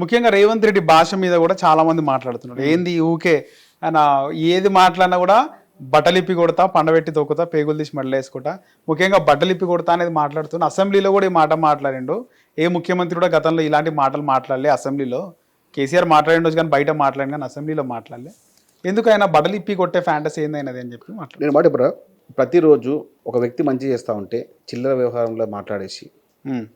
ముఖ్యంగా రేవంత్ రెడ్డి భాష మీద కూడా చాలా మంది మాట్లాడుతున్నారు. ఏంది ఊకే? ఆయన ఏది మాట్లాడినా కూడా బట్టలిప్పి కొడతా పండబెట్టి తొక్కుతా పేగులు తీసి వేసుకుంటా. ముఖ్యంగా బట్టలిప్పి కొడతా అనేది మాట్లాడుతున్నా అసెంబ్లీలో కూడా ఈ మాట మాట్లాడిండు. ఏ ముఖ్యమంత్రి కూడా గతంలో ఇలాంటి మాటలు మాట్లాడలే అసెంబ్లీలో. కేసీఆర్ మాట్లాడిండొచ్చు కానీ బయట మాట్లాడిన కానీ అసెంబ్లీలో మాట్లాడలే. ఎందుకు ఆయన బట్టలిప్పి కొట్టే ఫ్యాంటసీ ఏందైనది అని చెప్పి మాట్లాడు. నేను మాట ఇప్పుడు ప్రతిరోజు ఒక వ్యక్తి మంచి చేస్తూ ఉంటే చిల్లర వ్యవహారంలో మాట్లాడేసి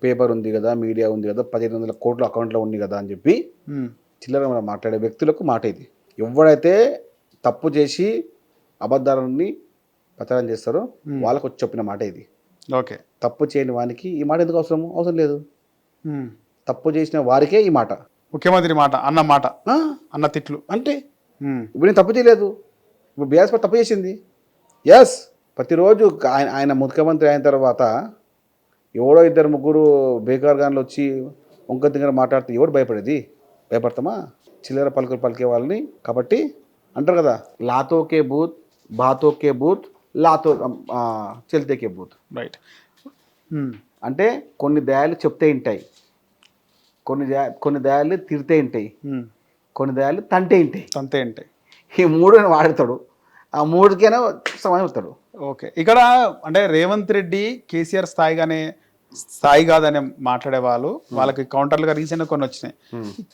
పేపర్ ఉంది కదా మీడియా ఉంది కదా పదిహేను వందల కోట్ల అకౌంట్లో ఉంది కదా అని చెప్పి ఉమ్, చిల్లర మనం మాట్లాడే వ్యక్తులకు మాట ఇది. ఎవడైతే తప్పు చేసి అబద్ధాలని ప్రచారం చేస్తారో వాళ్ళకు వచ్చి చెప్పిన మాట ఇది. ఓకే. తప్పు చేయని వానికి ఈ మాట ఎందుకు అవసరం అవసరం లేదు. తప్పు చేసిన వారికే ఈ మాట. ముఖ్యమంత్రి మాట అన్న మాట అన్న తిట్లు. అంటే? ఇప్పుడు నేను తప్పు చేయలేదు. ఇప్పుడు బీఆర్ఎస్ పార్టీ తప్పు చేసింది. ఎస్ ప్రతిరోజు ఆయన ఆయన ముఖ్యమంత్రి అయిన తర్వాత ఎవడో ఇద్దరు ముగ్గురు బేకార్ గాన్లు వచ్చి వంక దగ్గర మాట్లాడితే ఎవడు భయపడేది? భయపడతామా? చిల్లర పలుకులు పలికే వాళ్ళని కాబట్టి అంటారు కదా లాతోకే బూత్ బాతోకే బూత్ లాతో చెల్తేకే బూత్ రైట్ అంటే కొన్ని దయాలు చెప్తే ఉంటాయి కొన్ని దయా కొన్ని దయాలు తిరితే ఉంటాయి. కొన్ని దయాలు తంటే ఉంటాయి అంతే అంటే ఈ మూడు వాడతాడు. ఆ మూడుకైనా సమానం అవుతాడు. ఓకే. ఇక్కడ అంటే రేవంత్ రెడ్డి కేసీఆర్ స్థాయిగానే స్థాయి కాదని మాట్లాడే వాళ్ళు వాళ్ళకి కౌంటర్లుగా రీసెంట్ కొన్ని వచ్చినాయి.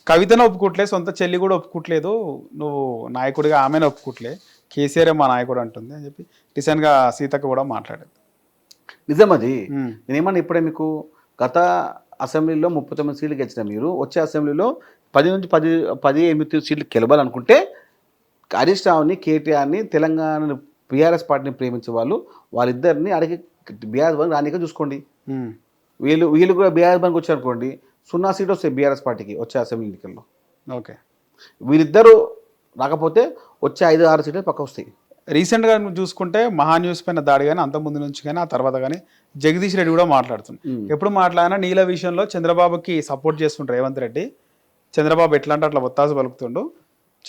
కవితను ఒప్పుకోవట్లే సొంత చెల్లి కూడా ఒప్పుకోవట్లేదు నువ్వు నాయకుడిగా ఆమెను ఒప్పుకోవట్లే కేసీఆర్ మా నాయకుడు అంటుంది అని చెప్పి రీసెంట్గా సీతక్క కూడా మాట్లాడేది. నిజం అది. నేనేమన్నా ఇప్పుడే మీకు గత అసెంబ్లీలో ముప్పై తొమ్మిది సీట్లు గెలిచిన మీరు వచ్చే అసెంబ్లీలో పది నుంచి పది పది ఎనిమిది సీట్లు గెలవాలనుకుంటే హరీష్ రావుని కేటీఆర్ని తెలంగాణ బీఆర్ఎస్ పార్టీని ప్రేమించే వాళ్ళు వాళ్ళిద్దరిని అడిగి బీఆర్ఎస్ బంక్ రానిక చూసుకోండి. వీళ్ళు వీళ్ళు కూడా బీఆర్ఎస్ బంక్ వచ్చారనుకోండి సున్నా సీట్ వస్తాయి బీఆర్ఎస్ పార్టీకి వచ్చే అసెంబ్లీ ఎన్నికల్లో. ఓకే. వీళ్ళిద్దరూ రాకపోతే వచ్చే ఐదు ఆరు సీట్లు పక్క వస్తాయి. రీసెంట్గా చూసుకుంటే మహా న్యూస్ పైన దాడి కానీ అంత ముందు నుంచి కానీ ఆ తర్వాత కానీ జగదీష్ రెడ్డి కూడా మాట్లాడుతుంది. ఎప్పుడు మాట్లాడినా నీల విషయంలో చంద్రబాబుకి సపోర్ట్ చేస్తుండ్రు రేవంత్ రెడ్డి. చంద్రబాబు ఎట్లా అంటే అట్లా ఒత్తాసు పలుకుతుండు.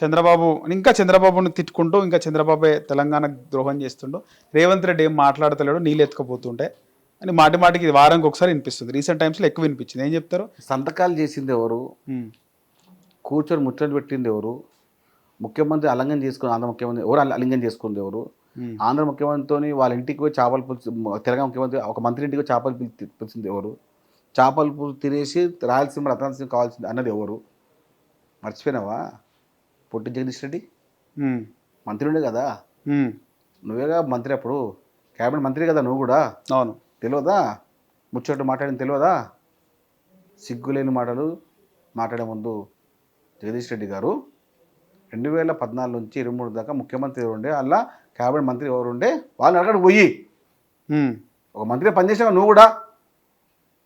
చంద్రబాబు ఇంకా చంద్రబాబుని తిట్టుకుంటూ ఇంకా చంద్రబాబే తెలంగాణ ద్రోహం చేస్తుండు. రేవంత్ రెడ్డి ఏం మాట్లాడతలేడు నీళ్ళు ఎత్తుకపోతుంటే అని మాటి మాటికి ఇది వారానికి ఒకసారి వినిపిస్తుంది. రీసెంట్ టైమ్స్లో ఎక్కువ వినిపించింది. ఏం చెప్తారు? సంతకాలు చేసింది ఎవరు? కూర్చొని ముచ్చట పెట్టింది ఎవరు? ముఖ్యమంత్రి అలంగం చేసుకుని ఆంధ్ర ముఖ్యమంత్రి ఎవరు అల- అలింగం చేసుకుంది ఎవరు? ఆంధ్ర ముఖ్యమంత్రితో వాళ్ళ ఇంటికి పోయి చేపల పులుసు తెలంగాణ ముఖ్యమంత్రి ఒక మంత్రి ఇంటికి చేపల పిలిచింది ఎవరు? చేపల పులుసు తినేసి రాయలసీమ రతనాలసీమ కావాల్సింది అన్నది ఎవరు? మర్చిపోయినావా? పొట్టి జగదీష్ రెడ్డి? మంత్రి ఉండే కదా? నువ్వేగా మంత్రి అప్పుడు? క్యాబినెట్ మంత్రి కదా నువ్వు కూడా? అవును. తెలియదా ముచ్చట మాట్లాడింది తెలియదా సిగ్గులేని మాటలు మాట్లాడే ముందు జగదీష్ రెడ్డి గారు రెండు వేల పద్నాలుగు నుంచి ఇరవై మూడు దాకా ముఖ్యమంత్రి ఎవరు ఉండే అలా క్యాబినెట్ మంత్రి ఎవరు ఉండే వాళ్ళని అడగడానికి పోయి ఒక మంత్రిగా పనిచేసావు నువ్వు కూడా?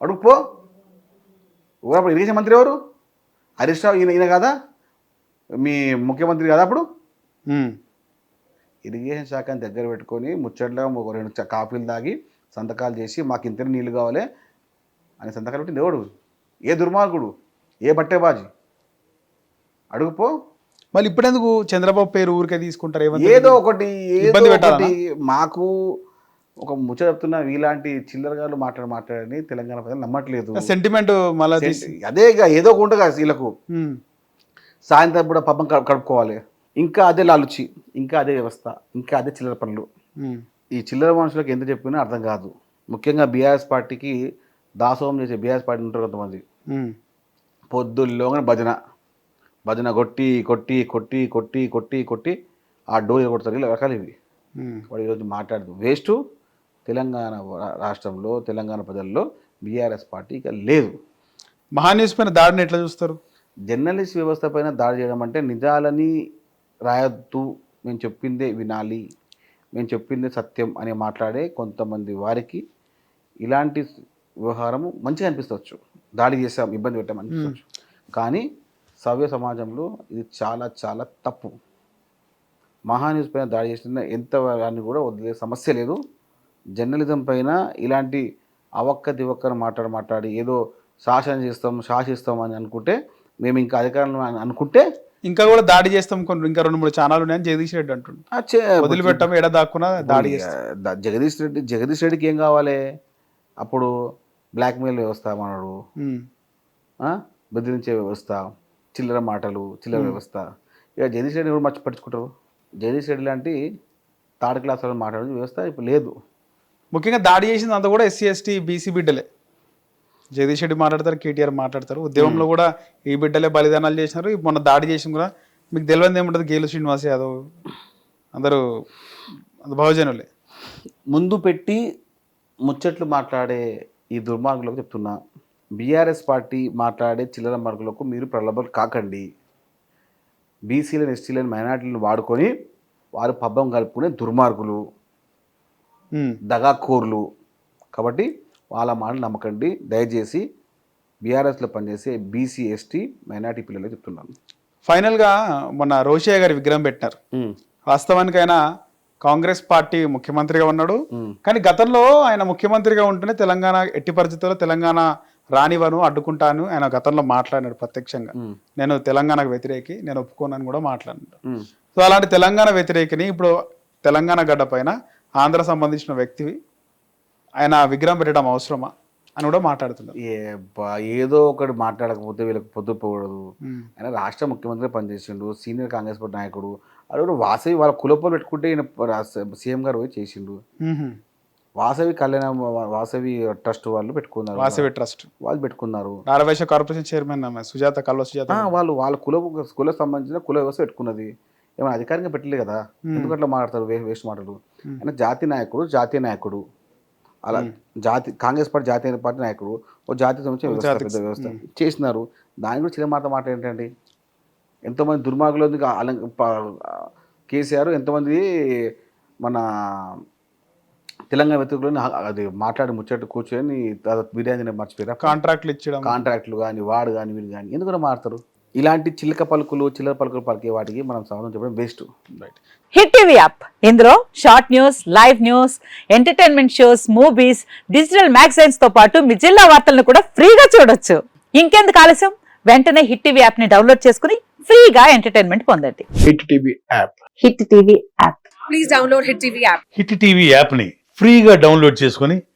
అడుగుపో ఎవరు అప్పుడు ఇరిగేషన్ మంత్రి ఎవరు? హరీష్ రావు ఈయన ఈయన కదా? మీ ముఖ్యమంత్రి కదా అప్పుడు? ఇరిగేషన్ శాఖని దగ్గర పెట్టుకొని ముచ్చట్లో ఒక రెండు కాఫీలు తాగి సంతకాలు చేసి మాకు ఇంత నీళ్ళు కావాలి అని సంతకాలు పెట్టింది ఎవడు? ఏ దుర్మార్గుడు? ఏ బట్టేబాజీ? అడుగుపో. మళ్ళీ ఇప్పుడెందుకు చంద్రబాబు పేరు ఊరికే తీసుకుంటారు? ఏదో? ఒకటి ఏదో? ఒకటి మాకు ఒక ముచ్చ చెప్తున్న ఇలాంటి చిల్లరగాళ్ళు మాట్లాడి మాట్లాడని తెలంగాణ ప్రజలు నమ్మట్లేదు. సెంటిమెంట్ మళ్ళీ అదే ఏదో ఒక ఉంటుంది వీళ్ళకు. సాయంత్రం కూడా పబ్బం కడు- కడుపుకోవాలి. ఇంకా అదే లాలుచి ఇంకా అదే వ్యవస్థ ఇంకా అదే చిల్లర పనులు. ఈ చిల్లర మనుషులకు ఎంత చెప్పినా అర్థం కాదు. ముఖ్యంగా బీఆర్ఎస్ పార్టీకి దాసోహం చేసే బీఆర్ఎస్ పార్టీ ఉంటారు కొంతమంది. పొద్దుల్లోగానే భజన. భజన కొట్టి కొట్టి కొట్టి కొట్టి కొట్టి కొట్టి ఆ డోర్ కొడతారు ఇలా రకాలు ఇవి. వాడు ఈరోజు మాట్లాడదు వేస్ట్ తెలంగాణ రాష్ట్రంలో తెలంగాణ ప్రజల్లో బీఆర్ఎస్ పార్టీ ఇక లేదు. మహా న్యూస్ పైన దాడిని ఎట్లా చూస్తారు? జర్నలిస్ట్ వ్యవస్థ పైన దాడి చేయడం అంటే నిజాలని రాయొద్దు. మేము చెప్పిందే వినాలి. మేము చెప్పిందే సత్యం అని మాట్లాడే కొంతమంది వారికి ఇలాంటి వ్యవహారము మంచిగా అనిపించవచ్చు దాడి చేసాం ఇబ్బంది పెట్టాం అనిపించవచ్చు కానీ సవ్య సమాజంలో ఇది చాలా చాలా తప్పు. మహాన్యూస్ పైన దాడి చేసిన ఎంత వారిని కూడా వదిలే సమస్య లేదు. జర్నలిజం పైన ఇలాంటి అవక్క దివక్కన మాట్లాడి మాట్లాడి ఏదో శాసన చేస్తాం శాసిస్తాం అని అనుకుంటే మేము ఇంకా అధికారంలో అని అనుకుంటే ఇంకా కూడా దాడి చేస్తాం కొన్ని ఇంకా రెండు మూడు ఛానల్ ఉన్నాయని జగదీష్ రెడ్డి అంటుండు. ఆ చే- వదిలిపెట్టాం ఎడ దాక్కున్నా దాడి చేస్తాం. జగదీష్ రెడ్డి జగదీష్ రెడ్డికి ఏం కావాలి? అప్పుడు బ్లాక్మెయిల్ వ్యవస్థ మనడు? బెదిరించే వ్యవస్థ చిల్లర మాటలు చిల్లర వ్యవస్థ. ఇక జగదీష్ రెడ్డి ఎవరు మర్చి పట్టించుకుంటారు జగదీష్ రెడ్డి లాంటి థర్డ్ క్లాస్ వాళ్ళు మాట్లాడే వ్యవస్థ ఇప్పుడు లేదు. ముఖ్యంగా దాడి చేసింది అంతా కూడా ఎస్సీ ఎస్టీ బీసీ బిడ్డలే. జగదీష్ రెడ్డి మాట్లాడతారు కేటీఆర్ మాట్లాడతారు. ఉద్యమంలో కూడా ఈ బిడ్డలే బలిదానాలు చేసినారు. మొన్న దాడి చేసిన కూడా మీకు తెలియదు ఏముంటుంది? గేలు శ్రీనివాస్ యాదవ్ అందరూ బహుజనులే ముందు పెట్టి ముచ్చట్లు మాట్లాడే ఈ దుర్మార్గులకు చెప్తున్నా బీఆర్ఎస్ పార్టీ మాట్లాడే చిల్లర మార్గులకు మీరు ప్రలోభాలు కాకండి. బీసీలను ఎస్టీలను మైనార్టీలను వాడుకొని వారు పబ్బం కలుపుకునే దుర్మార్గులు. దగాకోర్లు. కాబట్టి వాళ్ళ మాటలు నమ్మకండి. దయచేసి బీఆర్ఎస్లో పనిచేసే బీసీ ఎస్టీ మైనార్టీ పిల్లలకు చెప్తున్నాను. ఫైనల్గా మొన్న రోషయ్య గారి విగ్రహం పెట్టినారు. వాస్తవానికి ఆయన కాంగ్రెస్ పార్టీ ముఖ్యమంత్రిగా ఉన్నాడు. కానీ గతంలో ఆయన ముఖ్యమంత్రిగా ఉంటేనే తెలంగాణ ఎట్టి పరిస్థితుల్లో తెలంగాణ రానివను అడ్డుకుంటాను ఆయన గతంలో మాట్లాడినాడు ప్రత్యక్షంగా. నేను తెలంగాణకు వ్యతిరేకి నేను ఒప్పుకోనని కూడా మాట్లాడినాడు. సో అలాంటి తెలంగాణ వ్యతిరేకిని ఇప్పుడు తెలంగాణ గడ్డ పైన ఆంధ్ర సంబంధించిన వ్యక్తివి ఆయన విగ్రహం పెట్టడం అవసరమా? అని కూడా మాట్లాడుతున్నారు. ఏదో ఒకటి మాట్లాడకపోతే వీళ్ళకి పొద్దు పోకూడదు ఉమ్. ఆయన రాష్ట్ర ముఖ్యమంత్రి పనిచేసిండు సీనియర్ కాంగ్రెస్ పార్టీ నాయకుడు. అది కూడా వాసవి వాళ్ళ కులపోలు పెట్టుకుంటే ఈయన సీఎం గారు పోయి చేసిండు. వాసవి కళ్యాణ వాసవి ట్రస్ట్ వాళ్ళు పెట్టుకున్నారు. వాసవి ట్రస్ట్. వాళ్ళు పెట్టుకున్నారు. నారవేశ కార్పొరేషన్ చైర్మన్ సుజాత కల్వ సుజాత. వాళ్ళు వాళ్ళ కుల కుల సంబంధించిన కుల వ్యవస్థ పెట్టుకున్నది. ఏమైనా అధికారికంగా పెట్టలే కదా? ఎందుకు అట్లా మాట్లాడతారు వేస్ట్ మాటలు? ఆయన జాతి నాయకుడు జాతీయ నాయకుడు. అలా జాతి కాంగ్రెస్ పార్టీ జాతీయ పార్టీ నాయకుడు ఓ జాతీయ సంబంధించిన వ్యవస్థ పెద్ద వ్యవస్థ చేసినారు. దాని కూడా చిన్న మాట మాట ఏంటండి? ఎంతోమంది దుర్మార్గులు ఉంది అలం ప- కేసీఆర్ ఎంతోమంది మన తెలంగాణ వ్యక్తులను అది మాట్లాడి ముచ్చట్టు కూర్చొని బిర్యానీ మర్చిపోయారా? కాంట్రాక్ట్లు ఇచ్చడం. కాంట్రాక్ట్లు కానీ వాడు కానీ వీడు కానీ ఎందుకు మారుతారు? ఇలాంటి చిల్లక పలుకులు చిల్లర పలుకులు పలికే వాటికి మనం సమాధానం చెప్పడం best right Hit TV app ఇందులో short news live news entertainment shows movies digital మ్యాగజైన్స్తో పాటు మీ జిల్లా వార్తలను కూడా ఫ్రీగా చూడొచ్చు. ఇంకెందుకు ఆలస్యం? వెంటనే హిట్ టీవీ యాప్ని డౌన్లోడ్ చేసుకుని ఫ్రీగా ఎంటర్టైన్మెంట్ పొందండి. Hit TV app Hit TV app please download Hit TV app. Hit TV యాప్ని ఫ్రీగా డౌన్లోడ్ చేసుకొని